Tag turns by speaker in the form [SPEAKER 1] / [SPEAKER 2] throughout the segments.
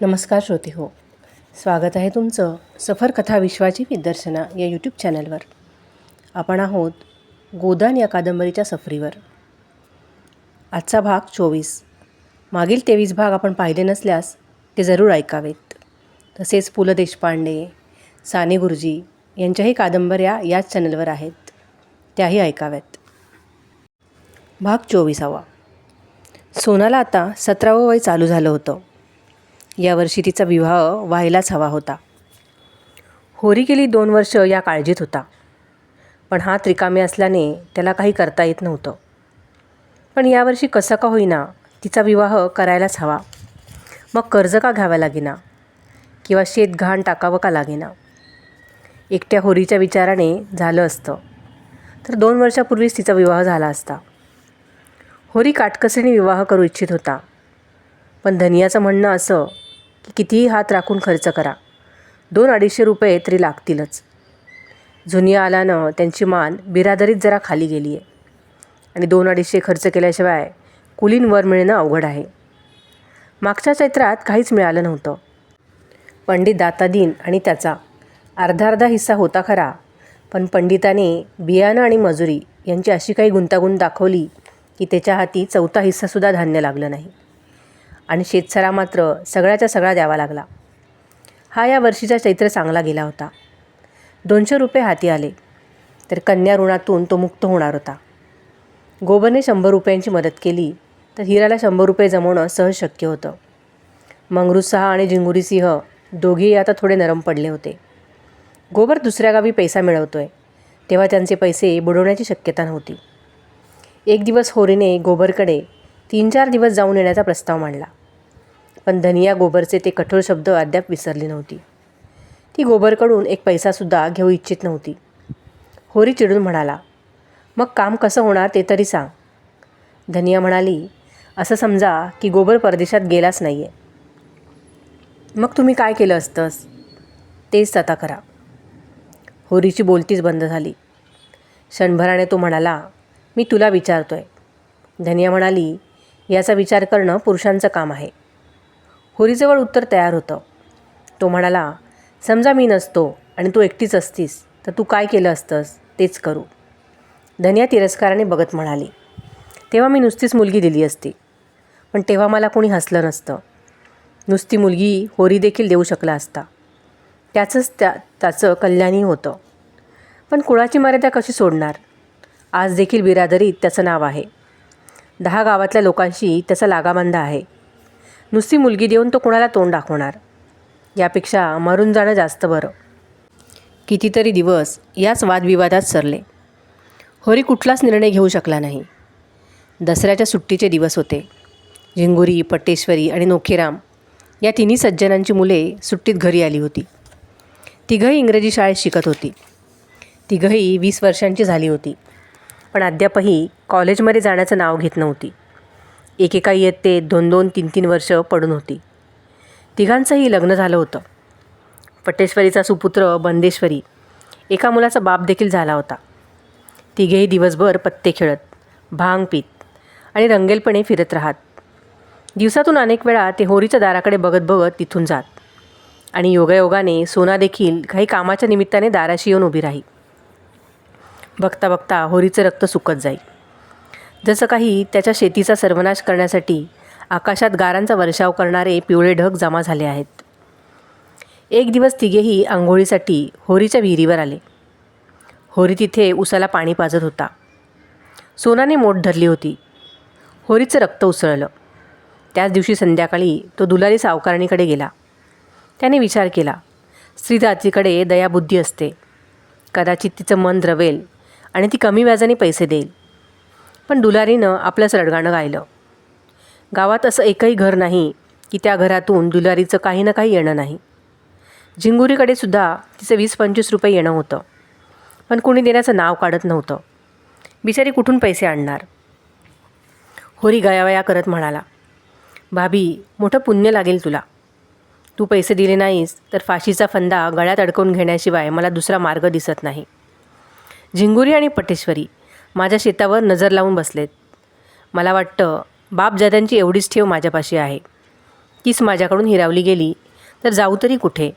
[SPEAKER 1] नमस्कार श्रोते हो. स्वागत आहे तुमचं सफर कथा विश्वाची विदर्शना या यूट्यूब चॅनलवर आपण आहोत गोदान या कादंबरीच्या सफरीवर. आजचा भाग चोवीस. मागील तेवीस भाग आपण पाहिले नसल्यास ते जरूर ऐकावेत. तसेच पु ल देशपांडे साने गुरुजी यांच्याही कादंबऱ्या याच चॅनलवर आहेत. त्याही ऐकाव्यात. भाग चोवीसावा. सोनाला आता सतरावं वय चालू झालं होतं. यावर्षी तिचा विवाह व्हायलाच हवा होता. होरी गेली दोन वर्ष या काळजीत होता. पण हात रिकामे असल्याने त्याला काही करता येत नव्हतं. पण यावर्षी कसं का होईना तिचा विवाह करायलाच हवा. मग कर्ज का घ्यावं लागेना? किंवा शेत घाण टाकावं का लागेना? एकट्या होरीच्या विचाराने झालं असतं. तर दोन वर्षापूर्वीच तिचा विवाह झाला असता. होरी काटकसरीने विवाह करू इच्छित होता. पण धनियाचं म्हणणं असं की कितीही हात राखून खर्च करा. दोन अडीचशे रुपये तरी लागतीलच. जुनिया आल्यानं त्यांची मान बिरादरीत जरा खाली गेली आहे आणि दोन अडीचशे खर्च केल्याशिवाय कुलींवर मिळणं अवघड आहे. मागच्या चैत्रात काहीच मिळालं नव्हतं. पंडित दातादीन आणि त्याचा अर्धा अर्धा हिस्सा होता खरा पण पंडिताने बियाणं आणि मजुरी यांची अशी काही गुंतागुंत दाखवली की त्याच्या हाती चौथा हिस्सासुद्धा धान्य लागलं नाही. आणि शेतसरा मात्र सगळ्याच्या सगळा द्यावा लागला. हा या वर्षीचा चैत्र चांगला गेला होता. दोनशे रुपये हाती आले तर कन्या ऋणातून तो मुक्त होणार होता. गोबरने शंभर रुपयांची मदत केली तर हिराला शंभर रुपये जमवणं सहज शक्य होतं. मंगरूसहा आणि जिंगुरीसिंह दोघेही आता थोडे नरम पडले होते. गोबर दुसऱ्या गावी पैसा मिळवतोय तेव्हा त्यांचे पैसे बुडवण्याची शक्यता नव्हती. एक दिवस होरीने गोबरकडे तीन चार दिवस जाऊन येण्याचा प्रस्ताव मांडला. पण धनिया गोबरचे ते कठोर शब्द अद्याप विसरली नव्हती. ती गोबरकडून एक पैसासुद्धा घेऊ इच्छित नव्हती. होरी चिडून म्हणाला मग काम कसं होणार ते तरी सांग. धनिया म्हणाली असं समजा की गोबर परदेशात गेलाच नाही आहे मग तुम्ही काय केलं असतंस? तेच आता करा. होरीची बोलतीच बंद झाली. क्षणभराने तो म्हणाला मी तुला विचारतो आहे धनिया म्हणाली याचा विचार करणं पुरुषांचं काम आहे. होरीजवळ उत्तर तयार होतं. तो म्हणाला समजा मी नसतो आणि तू एकटीच असतीस तर तू काय केलं असतंस तेच करू. धन्या तिरस्काराने बघत म्हणाली तेव्हा मी नुसतीच मुलगी दिली असती पण तेव्हा मला कोणी हसलं नसतं. नुसती मुलगी होरी देखील देऊ शकला असता. त्याचंच त्या त्याचं कल्याणही होतं. पण कुळाची मर्यादा कशी सोडणार? आज देखील बिरादरीत त्याचं नाव आहे. दहा गावातल्या लोकांशी त्याचा लागाबंध आहे. नुसती मुलगी देऊन तो कोणाला तोंड दाखवणार? यापेक्षा मरून जाणं जास्त बरं. कितीतरी दिवस याच वादविवादात सरले. होरी कुठलाच निर्णय घेऊ शकला नाही. दसऱ्याच्या सुट्टीचे दिवस होते. झिंगुरी पट्टेश्वरी आणि नोखेराम या तिन्ही सज्जनांची मुले सुट्टीत घरी आली होती. तिघंही इंग्रजी शाळेत शिकत होती. तिघंही वीस वर्षांची झाली होती. पण अद्यापही कॉलेजमध्ये जाण्याचं नाव घेत नव्हती. एकेका इयत्तेत दोन दोन तीन तीन वर्ष पडून होती. तिघांचंही लग्न झालं होतं. पटेश्वरीचा सुपुत्र बंदेश्वरी एका मुलाचा बाप देखील झाला होता. तिघेही दिवसभर पत्ते खेळत भांग पीत आणि रंगेलपणे फिरत राहत. दिवसातून अनेक वेळा ते होरीच्या दाराकडे बघत बघत तिथून जात आणि योगायोगाने सोना देखील काही कामाच्या निमित्ताने दाराशी येऊन उभी राही. बघता बघता होरीचं रक्त सुकत जाई जसं काही त्याच्या शेतीचा सर्वनाश करण्यासाठी आकाशात गारांचा वर्षाव करणारे पिवळे ढग जमा झाले आहेत. एक दिवस तिघेही आंघोळीसाठी होरीच्या विहिरीवर आले. होरी तिथे उसाला पाणी पाजत होता. सोनाने मोठ धरली होती. होरीचं रक्त उसळलं. त्याच दिवशी संध्याकाळी तो दुलारी सावकारणीकडे गेला. त्याने विचार केला स्त्री जातीकडे दयाबुद्धी असते. कदाचित तिचं मन द्रवेल आणि ती कमी व्याजाने पैसे देईल. पण दुलारीनं आपलंच रडगाणं गायलं. गावात असं एकही घर नाही की त्या घरातून दुलारीचं काही ना काही येणं नाही. झिंगुरीकडे सुद्धा तिचं वीस पंचवीस रुपये येणं होतं. पण कुणी देण्याचं नाव काढत नव्हतं. बिचारी कुठून पैसे आणणार? होरी गयावया करत म्हणाला भाभी मोठं पुण्य लागेल तुला. तू पैसे दिले नाहीस तर फाशीचा फंदा गळ्यात अडकवून घेण्याशिवाय मला दुसरा मार्ग दिसत नाही. झिंगुरी आणि पटेश्वरी माझ्या शेतावर नजर लावून बसलेत. मला वाटतं बापजाद्यांची एवढीच ठेव माझ्यापाशी आहे. तीच माझ्याकडून हिरावली गेली तर जाऊ तरी कुठे?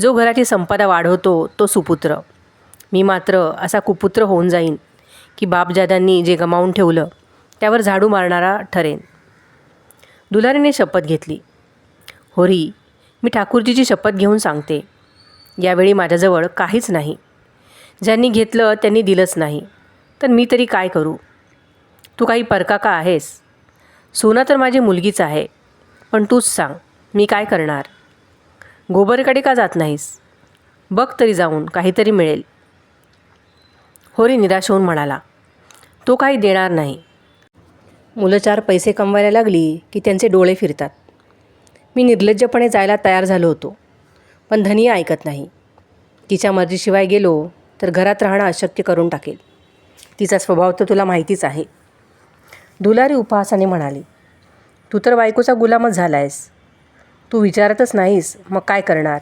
[SPEAKER 1] जो घराची संपदा वाढवतो तो सुपुत्र. मी मात्र असा कुपुत्र होऊन जाईन की बापजादांनी जे गमावून ठेवलं त्यावर झाडू मारणारा ठरेन. दुलारीने शपथ घेतली. होरी मी ठाकूरजीची शपथ घेऊन सांगते. यावेळी माझ्याजवळ काहीच नाही. ज्यांनी घेतलं त्यांनी दिलंच नाही. तर मी तरी काय करू? तू काही परका का आहेस? सोना तर माझी मुलगीच आहे. पण तूच सांग मी काय करणार? गोबरकडे का जात नाहीस? बघ तरी जाऊन काहीतरी मिळेल. होरी निराश होऊन म्हणाला तो काही देणार नाही. मुलं चार पैसे कमवायला लागली की त्यांचे डोळे फिरतात. मी निर्लज्जपणे जायला तयार झालो होतो पण धनी ऐकत नाही. तिच्या मर्जीशिवाय गेलो तर घरात राहणं अशक्य करून टाकेल. तिचा स्वभाव तर तुला माहितीच आहे. दुलारी उपहासाने म्हणाली तू तर बायकोचा गुलामच झाला आहेस तू विचारतच नाहीस मग काय करणार?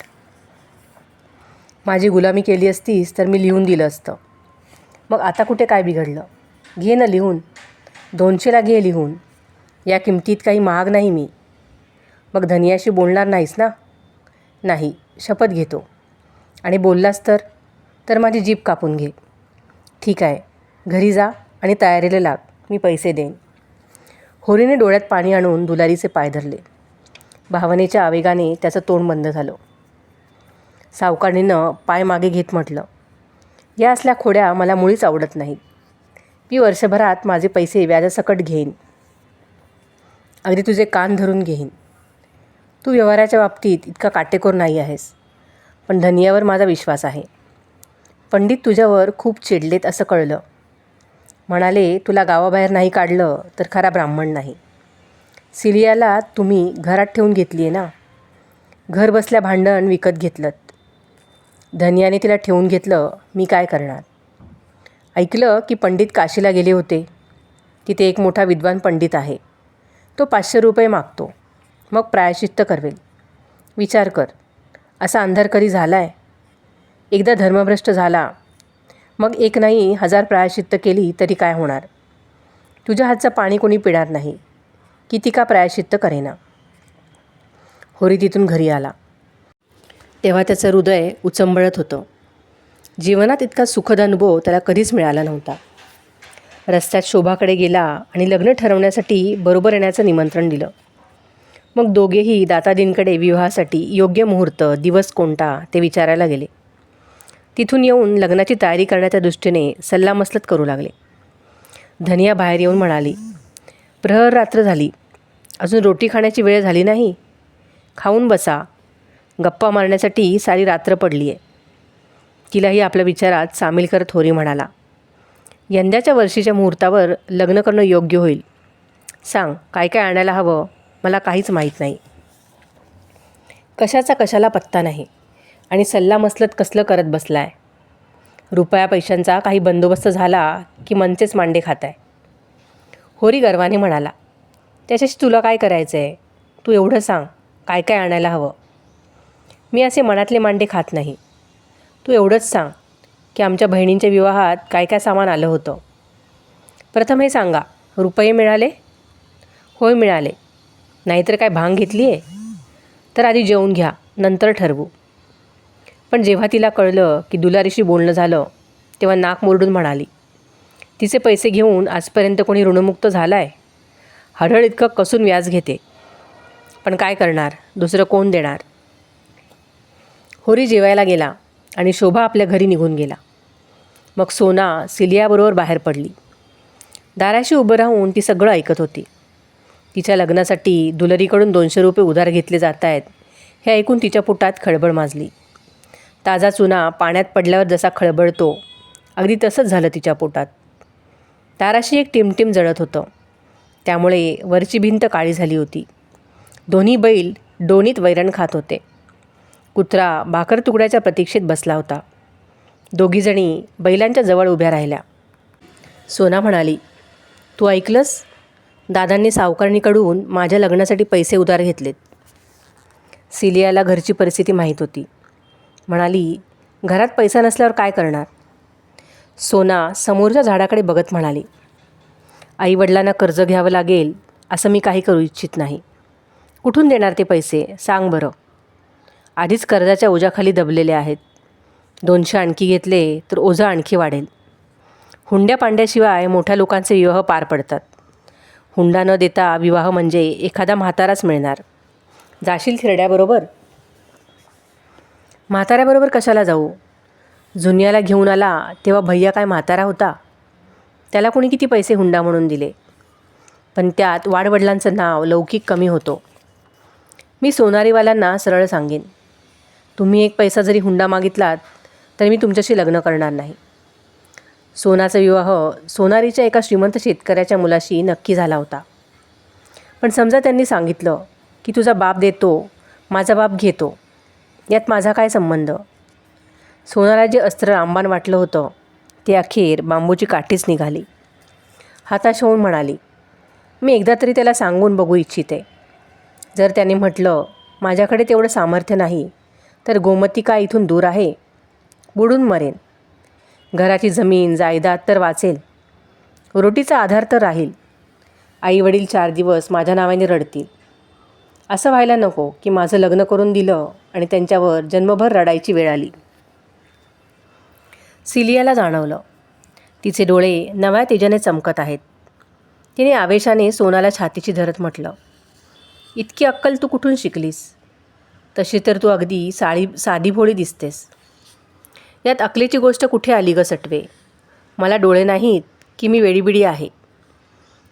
[SPEAKER 1] माझी गुलामी केली असतीस तर मी लिहून दिलं असतं. मग आता कुठे काय बिघडलं? घे ना लिहून. दोनशेला घे लिहून. या किमतीत काही महाग नाही मी. मग धनियाशी बोलणार नाहीस ना? नाही शपथ घेतो. आणि बोललास तर? तर माझी जीप कापून घे. ठीक आहे. घरी जा आणि तयारीला लाग. मी पैसे देईन. होरीने डोळ्यात पाणी आणून दुलारीचे पाय धरले. भावनेच्या आवेगाने त्याचं तोंड बंद झालं. सावकारणीनं पाय मागे घेत म्हटलं या असल्या खोड्या मला मुळीच आवडत नाहीत. मी वर्षभरात माझे पैसे व्याजासकट घेईन. अगदी तुझे कान धरून घेईन. तू व्यवहाराच्या बाबतीत इतका काटेकोर नाही आहेस पण धनियावर माझा विश्वास आहे. पंडित तुझ्यावर खूप चिडलेत असं कळलं. म्हणाले तुला गावाबाहेर नाही काढलं तर खरा ब्राह्मण नाही. सिलियाला तुम्ही घरात ठेवून घेतली आहे ना? घर बसल्या भांडण विकत घेतलं धनियाने तिला ठेवून घेतलं मी काय करणार? ऐकलं की पंडित काशीला गेले होते. तिथे एक मोठा विद्वान पंडित आहे. तो पाचशे रुपये मागतो. मग प्रायश्चित्त करवेल. विचार कर. असा अंधारकरी झाला आहे एकदा धर्मभ्रष्ट झाला मग एक नाही हजार प्रायश्चित्त केली तरी काय होणार? तुझ्या हातचं पाणी कोणी पिणार नाही किती का प्रायश्चित्त करेना? होरी तिथून घरी आला. तेव्हा त्याचं हृदय उचंबळत होतं. जीवनात इतका सुखद अनुभव त्याला कधीच मिळाला नव्हता. रस्त्यात शोभाकडे गेला आणि लग्न ठरवण्यासाठी बरोबर येण्याचं निमंत्रण दिलं. मग दोघेही दातादींकडे विवाहासाठी योग्य मुहूर्त दिवस कोणता ते विचारायला गेले. तिथून येऊन लग्नाची तयारी करण्याच्या दृष्टीने सल्लामसलत करू लागले. धनिया बाहेर येऊन म्हणाली प्रहर रात्र झाली. अजून रोटी खाण्याची वेळ झाली नाही. खाऊन बसा. गप्पा मारण्यासाठी सारी रात्र पडली आहे तिलाही आपल्या विचारात सामील करत होरी म्हणाला यंदाच्या वर्षीच्या मुहूर्तावर लग्न करणं योग्य होईल. सांग काय काय आणायला हवं? मला काहीच माहीत नाही. कशाचा कशाला पत्ता नाही. आणि सल्लामसलत कसलं करत बसला आहे रुपया पैशांचा काही बंदोबस्त झाला की मनचेच मांडे खात आहे होरी गर्वाने म्हणाला त्याच्याशी तुला काय करायचं आहे तू एवढं सांग काय काय आणायला हवं? मी असे मनातले मांडे खात नाही. तू एवढंच सांग की आमच्या बहिणींच्या विवाहात काय काय सामान आलं होतं. प्रथम हे सांगा रुपये मिळाले? होय मिळाले. नाहीतर काय भांग घेतली आहे तर आधी जेवून घ्या नंतर ठरवू. पण जेव्हा तिला कळलं की दुलारीशी बोलणं झालं तेव्हा नाक मोरडून म्हणाली तिचे पैसे घेऊन आजपर्यंत कोणी ऋणमुक्त झाला आहे हळहळ इतकं कसून व्याज घेते? पण काय करणार? दुसरं कोण देणार? होरी जेवायला गेला आणि शोभा आपल्या घरी निघून गेला. मग सोना सिलियाबरोबर बाहेर पडली. दाराशी उभं राहून ती सगळं ऐकत होती. तिच्या लग्नासाठी दुलरीकडून दोनशे रुपये उधार घेतले जात आहेत हे ऐकून तिच्या पोटात खळबळ माजली. ताजा चुना पाण्यात पडल्यावर जसा खळबळतो. अगदी तसंच झालं तिच्या पोटात. ताराशी एक टिमटिम जळत होतं. त्यामुळे वरची भिंत काळी झाली होती. दोन्ही बैल डोणीत वैरण खात होते. कुत्रा भाकर तुकड्याच्या प्रतीक्षेत बसला होता. दोघीजणी बैलांच्या जवळ उभ्या राहिल्या. सोना म्हणाली तू ऐकलंस? दादांनी सावकारणीकडून माझ्या लग्नासाठी पैसे उधार घेतलेत. सिलियाला घरची परिस्थिती माहीत होती. म्हणाली घरात पैसा नसल्यावर काय करणार? सोना समोरच्या झाडाकडे बघत म्हणाली आईवडिलांना कर्ज घ्यावं लागेल असं मी काही करू इच्छित नाही. कुठून देणार ते पैसे? सांग बरं. आधीच कर्जाच्या ओझ्याखाली दबलेले आहेत. दोनशे आणखी घेतले तर ओझं आणखी वाढेल. हुंड्या पांड्याशिवाय मोठ्या लोकांचे विवाह पार पडतात. हुंडा न देता विवाह म्हणजे एखादा म्हाताराच मिळणार. जाशील थिरड्याबरोबर? म्हाताऱ्याबरोबर कशाला जाऊ? जुन्याला घेऊन आला तेव्हा भैया काय म्हातारा होता? त्याला कोणी किती पैसे हुंडा म्हणून दिले? पण त्यात वाडवडिलांचं नाव लौकिक कमी होतो. मी सोनारीवाल्यांना सरळ सांगेन तुम्ही एक पैसा जरी हुंडा मागितलात तर मी तुमच्याशी लग्न करणार नाही. सोनाचा विवाह सोनारीच्या एका श्रीमंत शेतकऱ्याच्या मुलाशी नक्की झाला होता. पण समजा त्यांनी सांगितलं की तुझा बाप देतो माझा बाप घेतो यात माझा काय संबंध? सोनाला जे अस्त्र रामबाण वाटलं होतं ते अखेर बांबूची काठीच निघाली. हाताश होऊन म्हणाली मी एकदा तरी त्याला सांगून बघू इच्छिते. जर त्याने म्हटलं माझ्याकडे तेवढं सामर्थ्य नाही तर गोमतिका इथून दूर आहे? बुडून मरेन. घराची जमीन जायदाद तर वाचेल. रोटीचा आधार तर राहील. आईवडील चार दिवस माझ्या नावाने रडतील. असं व्हायला नको की माझं लग्न करून दिलं आणि त्यांच्यावर जन्मभर रडायची वेळ आली. सिलियाला जाणवलं. तिचे डोळे नव्या तेजाने चमकत आहेत. तिने आवेशाने सोनाला छातीची धरत म्हटलं इतकी अक्कल तू कुठून शिकलीस? तशी तर तू अगदी साळी साधी भोळी दिसतेस. यात अकलेची गोष्ट कुठे आली ग सटवे? मला डोळे नाहीत की मी वेडीबिडी आहे.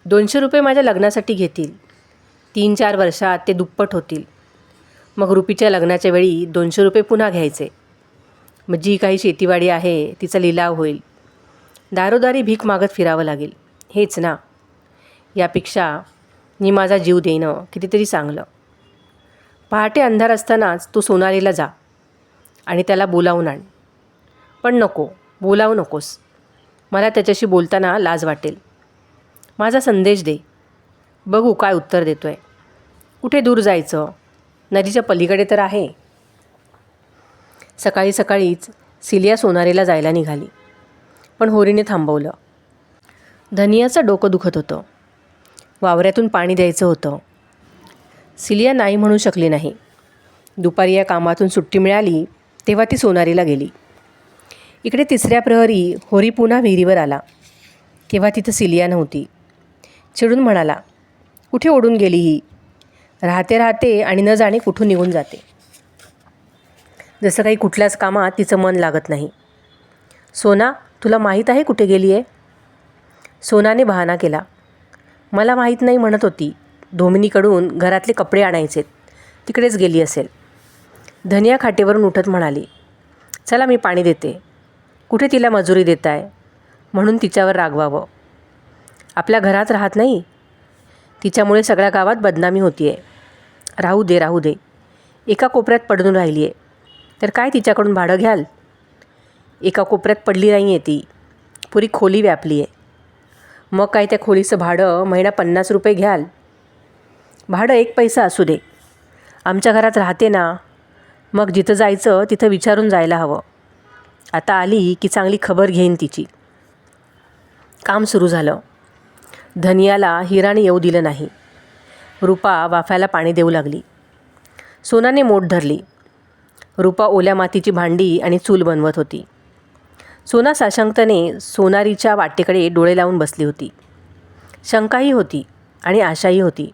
[SPEAKER 1] दोनशे रुपये माझ्या लग्नासाठी घेतील. तीन चार वर्षात ते दुप्पट होतील. मग रुपीच्या लग्नाच्या वेळी दोनशे रुपये पुन्हा घ्यायचे. मग जी काही शेतीवाडी आहे तिचा लिलाव होईल. दारोदारी भीक मागत फिरावं लागेल. हेच ना. यापेक्षा मी माझा जीव देणं कितीतरी चांगलं. पहाटे अंधार असतानाच तू सोनालीला जा आणि त्याला बोलावून आण. पण नको बोलावू नकोस. मला त्याच्याशी बोलताना लाज वाटेल. माझा संदेश दे. बघू काय उत्तर देतो आहे कुठे दूर जायचं? नदीच्या पलीकडे तर आहे. सकाळी सकाळीच सिलिया सोनारीला जायला निघाली. पण होरीने थांबवलं. धनियाचं डोकं दुखत होतं. वावऱ्यातून पाणी द्यायचं होतं. सिलिया नाही म्हणू शकली नाही. दुपारी या कामातून सुट्टी मिळाली तेव्हा ती सोनारीला गेली. इकडे तिसऱ्या प्रहरी होरी पुन्हा विहिरीवर आला. तेव्हा तिथं सिलिया नव्हती. चिडून म्हणाला कुठे ओढून गेली ही? राहते राहते आणि न जाणे कुठून निघून जाते. जसं काही कुठल्याच कामात तिचं मन लागत नाही. सोना तुला माहीत आहे कुठे गेली आहे सोनाने बहाणा केला. मला माहीत नाही म्हणत होती. धोमिनीकडून घरातले कपडे आणायचेत. तिकडेच गेली असेल. धनिया खाटेवरून उठत म्हणाली चला मी पाणी देते. कुठे तिला मजुरी देताय? म्हणून तिच्यावर रागवावं. आपल्या घरात राहत नाही? तिच्यामुळे सगळ्या गावात बदनामी होती आहे राहू दे राहू दे. एका कोपऱ्यात पडून राहिली आहे तर काय तिच्याकडून भाडं घ्याल? एका कोपऱ्यात पडली नाही आहे ती. पुरी खोली व्यापली आहे मग काय त्या खोलीचं भाडं महिना पन्नास रुपये घ्याल? भाडं एक पैसा असू दे. आमच्या घरात राहते ना. मग जिथं जायचं तिथं विचारून जायला हवं. आता आली की चांगली खबर घेईन तिची. काम सुरू झालं. धनियाला हिराने येऊ दिलं नाही. रुपा वाफ्याला पाणी देऊ लागली. सोनाने मोठ धरली. रुपा ओल्या मातीची भांडी आणि चूल बनवत होती. सोना साशंकतने सोनारीच्या वाटेकडे डोळे लावून बसली होती. शंकाही होती आणि आशाही होती.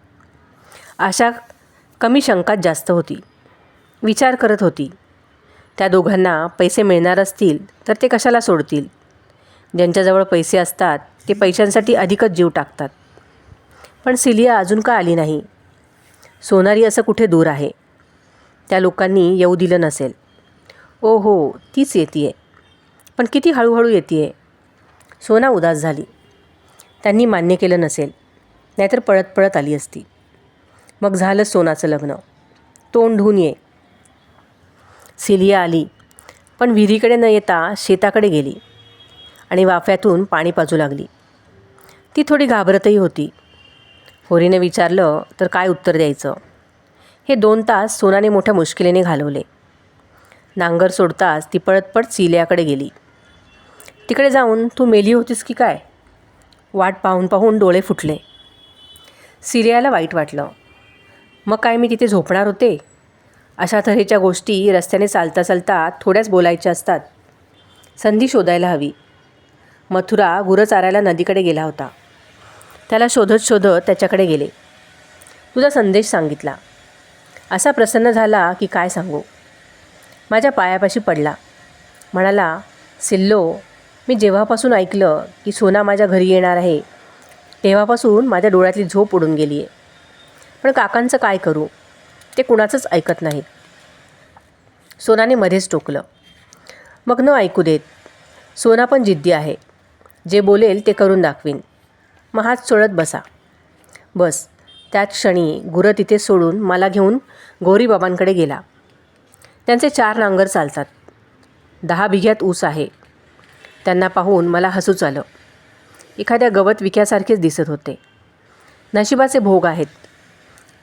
[SPEAKER 1] आशा कमी शंकात जास्त होती. विचार करत होती. त्या दोघांना पैसे मिळणार असतील तर ते कशाला सोडतील? ज्यांच्याजवळ पैसे असतात ते पैशांसाठी अधिकच जीव टाकतात. पण सिलिया अजून का आली नाही? सोनारी असं कुठे दूर आहे? त्या लोकांनी येऊ दिलं नसेल. ओ हो तीच येते आहे पण किती हळूहळू येते आहे सोना उदास झाली. त्यांनी मान्य केलं नसेल. नाहीतर पळत पळत आली असती. मग झालं सोनाचं लग्न. तोंड धुवून ये. सिलिया आली पण विहिरीकडे न येता शेताकडे गेली आणि वाफ्यातून पाणी पाजू लागली. ती थोडी घाबरतही होती. होरीने विचारलं तर काय उत्तर द्यायचं? हे दोन तास सोनाने मोठ्या मुश्किलीने घालवले. नांगर सोडताच ती पळत पळत गेली. तिकडे जाऊन तू मेली होतीस की काय? वाट पाहून पाहून डोळे फुटले. सिरियाला वाईट वाटलं. मग काय मी तिथे झोपणार होते? अशा तऱ्हेच्या गोष्टी रस्त्याने चालता चालता थोड्याच बोलायच्या असतात. संधी शोधायला हवी. मथुरा गुरं चारायला नदीकडे गेला होता. त्याला शोधत शोधत त्याच्याकडे गेले. तुझा संदेश सांगितला. असा प्रसन्न झाला की काय सांगू? माझ्या पायापाशी पडला. म्हणाला सिल्लो मी जेव्हापासून ऐकलं की सोना माझ्या घरी येणार आहे तेव्हापासून माझ्या डोळ्यातली झोप उडून गेली आहे पण काकांचं काय करू? ते कुणाचंच ऐकत नाहीत. सोनाने मध्येच टोकलं. मग न ऐकू देत. सोना पण जिद्दी आहे. जे बोलेल ते करून दाखवीन. मग हात चोळत बसा. बस. त्याच क्षणी गुरं तिथे सोडून मला घेऊन गौरीबाबांकडे गेला. त्यांचे चार नांगर चालतात. दहा बिघ्यात ऊस आहे. त्यांना पाहून मला हसूच आलं. एखाद्या गवत विक्यासारखेच दिसत होते. नशिबाचे भोग आहेत.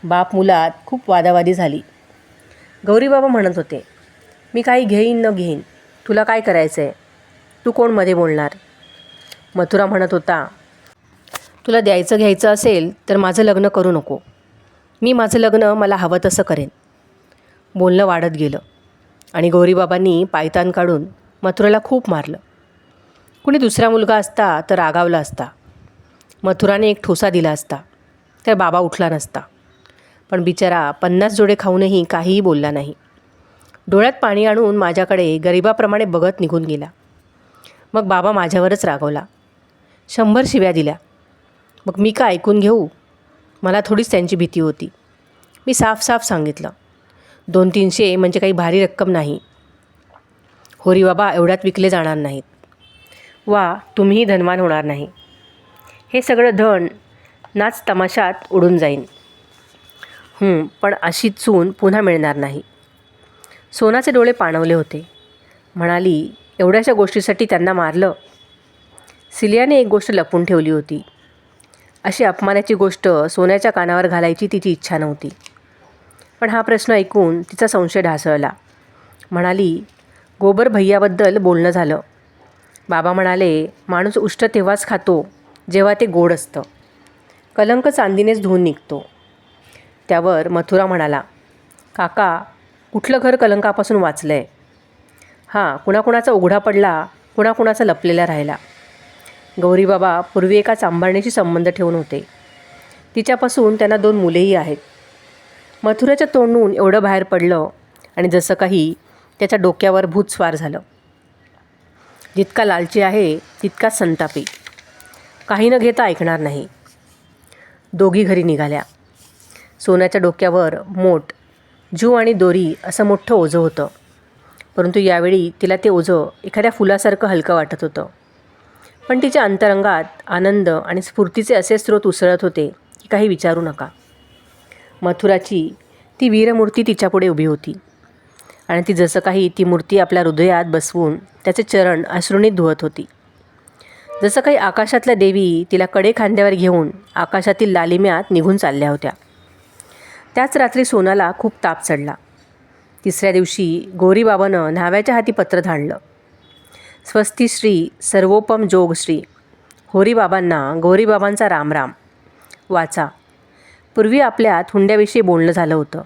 [SPEAKER 1] बाप मुलात खूप वादावादी झाली. गौरीबाबा म्हणत होते मी काही घेईन न घेईन. तुला काय करायचं आहे तू कोणमध्ये बोलणार? मथुरा म्हणत होता तुला द्यायचं घ्यायचं असेल तर माझं लग्न करू नको. मी माझं लग्न मला हवं तसं करेन. बोलणं वाढत गेलं आणि गौरीबाबांनी पायतान काढून मथुराला खूप मारलं. कुणी दुसरा मुलगा असता तर रागावला असता. मथुराने एक ठोसा दिला असता. तर बाबा उठला नसता. पण बिचारा पन्नास जोडे खाऊनही काहीही बोलला नाही. डोळ्यात पाणी आणून माझ्याकडे गरिबाप्रमाणे बघत निघून गेला. मग बाबा माझ्यावरच रागवला. शंभर शिव्या दिल्या. मग मी का ऐकून घेऊ? मला थोडीच त्यांची भीती होती. मी साफ साफ सांगितलं. दोन तीनशे म्हणजे काही भारी रक्कम नाही. होरी बाबा एवढ्यात विकले जाणार नाहीत. वा तुम्हीही धनवान होणार नाही. हे सगळं धन नाच तमाशात उडून जाईन. पण अशी चून पुन्हा मिळणार नाही. सोनाचे डोळे पाणवले होते. म्हणाली एवढ्याशा गोष्टीसाठी त्यांना मारलं? सिलियाने एक गोष्ट लपून ठेवली होती. अशी अपमानाची गोष्ट सोन्याच्या कानावर घालायची तिची इच्छा नव्हती. पण हा प्रश्न ऐकून तिचा संशय ढासळला. म्हणाली गोबर भैयाबद्दल बोलणं झालं. बाबा म्हणाले माणूस उष्ट तेव्हाच खातो जेव्हा ते गोड असतं. कलंक चांदीनेच धुवून निघतो. त्यावर मथुरा म्हणाला काका कुठलं घर कलंकापासून वाचलं आहे हां कुणाकुणाचा उघडा पडला कुणाकुणाचा लपलेला राहिला. गौरीबाबा पूर्वी एका चांभारणीशी संबंध ठेवून होते. तिच्यापासून त्यांना दोन मुलेही आहेत. मथुराच्या तोंडून एवढं बाहेर पडलं आणि जसं काही त्याच्या डोक्यावर भूत स्वार झालं. जितका लालची आहे तितकाच संतापी. काही न घेता ऐकणार नाही. दोघी घरी निघाल्या. सोन्याच्या डोक्यावर मोठ जू आणि दोरी असं मोठं ओझं होतं. परंतु यावेळी तिला ते ओझं एखाद्या फुलासारखं हलकं वाटत होतं. पण तिच्या अंतरंगात आनंद आणि स्फूर्तीचे असे स्रोत उसळत होते की काही विचारू नका. मथुराची ती वीरमूर्ती तिच्यापुढे उभी होती. आणि ती जसं काही ती मूर्ती आपल्या हृदयात बसवून त्याचे चरण अश्रुणीत धुवत होती. जसं काही आकाशातल्या देवी तिला कडे खांद्यावर घेऊन आकाशातील लालिम्यात निघून चालल्या होत्या. त्याच रात्री सोनाला खूप ताप चढला. तिसऱ्या दिवशी गौरीबाबानं न्हाव्याच्या हाती पत्र धाडलं. स्वस्ती श्री सर्वोपम जोग श्री. होरीबाबांना गौरीबाबांचा रामराम. वाचा. पूर्वी आपल्यात हुंड्याविषयी बोलणं झालं होतं.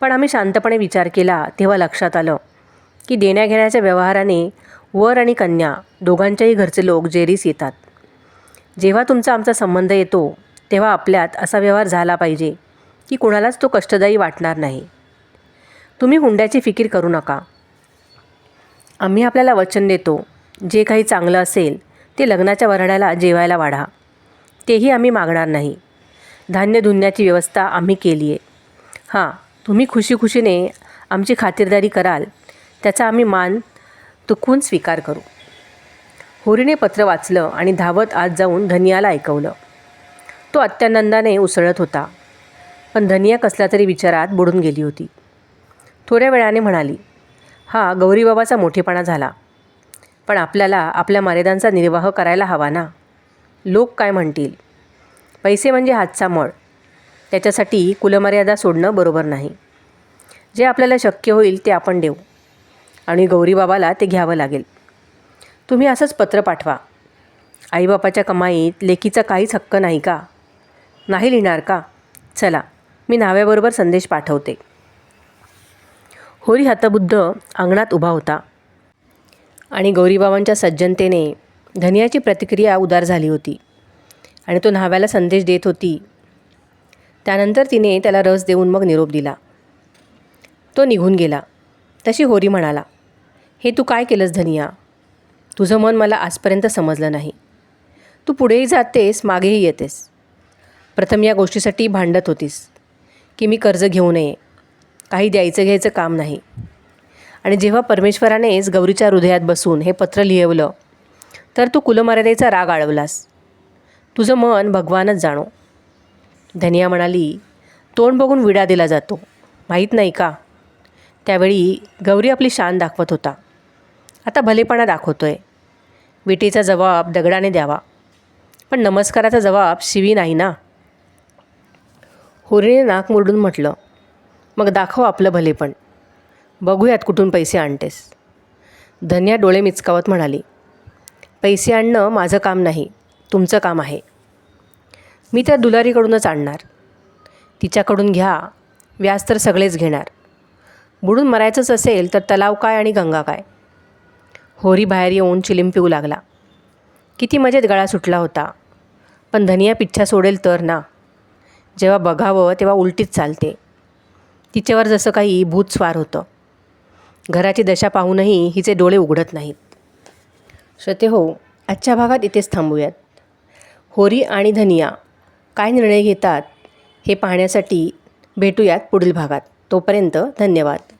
[SPEAKER 1] पण आम्ही शांतपणे विचार केला तेव्हा लक्षात आलं की देण्याघेण्याच्या व्यवहाराने वर आणि कन्या दोघांच्याही घरचे लोक जेरीस येतात. जेव्हा तुमचा आमचा संबंध येतो तेव्हा आपल्यात असा व्यवहार झाला पाहिजे की कुणालाच तो कष्टदायी वाटणार नाही. तुम्ही हुंड्याची फिकीर करू नका. आम्ही आपल्याला वचन देतो. जे काही चांगलं असेल ते लग्नाच्या वऱ्हाड्याला जेवायला वाढा. तेही आम्ही मागणार नाही. धान्य धुण्याची व्यवस्था आम्ही केली आहे. हां तुम्ही खुशीखुशीने आमची खातिरदारी कराल त्याचा आम्ही मान तुकवून स्वीकार करू. होरीने पत्र वाचलं आणि धावत आत जाऊन धनियाला ऐकवलं. तो अत्यानंदाने उसळत होता. पण धनिया कसल्या तरी विचारात बुडून गेली होती. थोड्या वेळाने म्हणाली हा गौरीबाबाचा मोठेपणा झाला. पण आपल्याला आपल्या मर्यादांचा निर्वाह करायला हवा ना? लोक काय म्हणतील? पैसे म्हणजे हातचा मळ. त्याच्यासाठी कुलमर्यादा सोडणं बरोबर नाही. जे आपल्याला शक्य होईल ते आपण देऊ. आणि गौरीबाबाला ते घ्यावं लागेल. तुम्ही असंच पत्र पाठवा. आईबापाच्या कमाईत लेकीचा काहीच हक्क नाही का? नाही लिहिणार का? चला मी नाव्याबरोबर संदेश पाठवते. होरी हतबुद्ध अंगणात उभा होता. आणि गौरीबाबांच्या सज्जनतेने धनियाची प्रतिक्रिया उदार झाली होती. आणि तो न्हाव्याला संदेश देत होती. त्यानंतर तिने त्याला रस देऊन मग निरोप दिला. तो निघून गेला. तशी होरी म्हणाला हे तू काय केलंस धनिया? तुझं मन मला आजपर्यंत समजलं नाही. तू पुढेही जातेस मागेही येतेस. प्रथम या गोष्टीसाठी भांडत होतीस की मी कर्ज घेऊ नये काही द्यायचं घ्यायचं काम नाही. आणि जेव्हा परमेश्वरानेच गौरीच्या हृदयात बसून हे पत्र लिहवलं तर तू कुलमर्यादेचा राग आळवलास. तुझं मन भगवानच जाणो. धनिया म्हणाली तोंड बघून विडा दिला जातो. माहीत नाही का? त्यावेळी गौरी आपली शान दाखवत होता. आता भलेपणा दाखवतोय. विटेचा जबाब दगडाने द्यावा. पण नमस्काराचा जबाब शिवी नाही ना? होरीने नाक मुरडून म्हटलं मग दाखव आपलं भले पण बघूयात कुठून पैसे आणतेस. धन्या डोळे मिचकावत म्हणाली पैसे आणणं माझं काम नाही तुमचं काम आहे. मी त्या दुलारीकडूनच आणणार. तिच्याकडून घ्या व्याज तर सगळेच घेणार. बुडून मरायचंच असेल तर तलाव काय आणि गंगा काय? होरी बाहेर येऊन चिलिम पिऊ लागला. किती मजेत गळा सुटला होता. पण धनिया पिच्छा सोडेल तर ना. जेव्हा बघावं तेव्हा उलटीच चालते. तिच्यावर जसं काही भूत स्वार होतं. घराची दशा पाहूनही हिचे डोळे उघडत नाहीत. श्रोते हो आजच्या भागात इथेच थांबूयात. होरी आणि धनिया काय निर्णय घेतात हे पाहण्यासाठी भेटूयात पुढील भागात. तोपर्यंत धन्यवाद.